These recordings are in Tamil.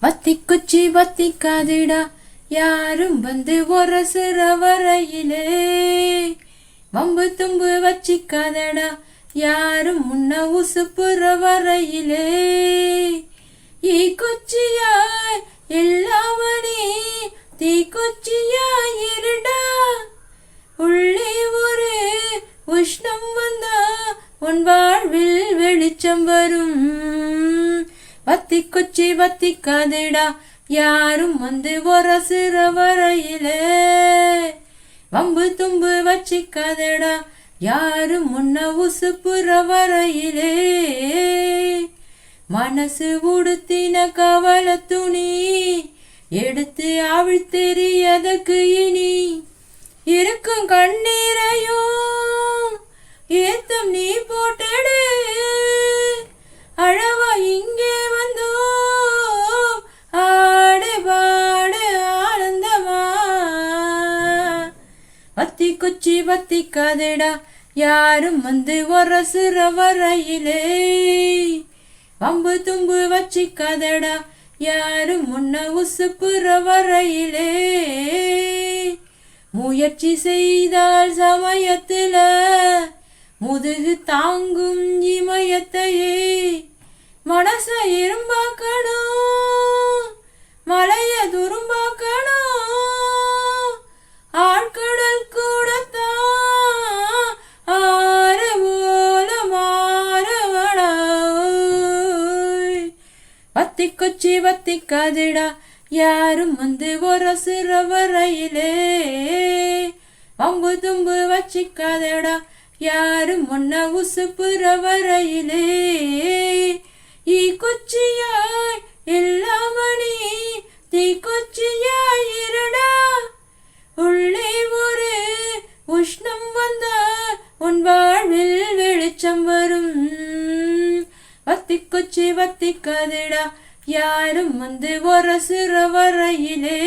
வத்தி குச்சி வத்திக்காதுடா. யாரும் வந்து ஒரசுற வரையிலே வம்பு தும்பு வச்சிக்காதடா. யாரும் உன்ன உசுப்புற வரையிலே ஈ குச்சியாய் எல்லாமணி தீ குச்சியாய் இருடா. உள்ளே ஒரு உஷ்ணம் வந்தா உன் வாழ்வில் வெளிச்சம் வரும். வத்தி குச்சி வத்திக்காதுடா. யாரும் வந்து ஒரசுற வரையிலே வம்பு தும்பு வச்சு வச்சிக்காதடா. யாரும் முன்ன உசுப்புற வரையிலே மனசு உடுத்தின கவல துணி எடுத்து அவிழ்த்தெறியதற்கு இனி இருக்கும் கண்ணீரையும் ஏத்தம் நீ போட்டடு. குச்சி வத்தி கதடா யாரும் வந்து ஒரசுற வரையிலே வம்பு தும்பு வச்சி கதடா யாரும் முன்ன உசுப்புற வரையிலே முயற்சி செய்தால் சமயத்துல முதுகு தாங்கும் இமயத்தையே. வத்தி கொச்சி வத்தி காதுடா யாரும் வந்து ஒரசுற ரயிலே அம்பு தும்பு வச்சிக்காதடா. யாரும் முன்ன உசுப்புற வரையிலே ஈ குச்சியாய் எல்லாமணி தீ குச்சியாய் இருடா. உள்ளே ஒரு உஷ்ணம் வந்தா உன் வாழ்வில் வெளிச்சம் வரும். வத்தி குச்சி வத்திக்காதடா யாரும் வந்து ஒரசுற வரையிலே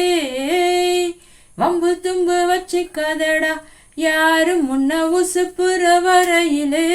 வம்பு தும்பு வச்சு கதடா யாரும் முன்ன உசுப்புற வரையிலே.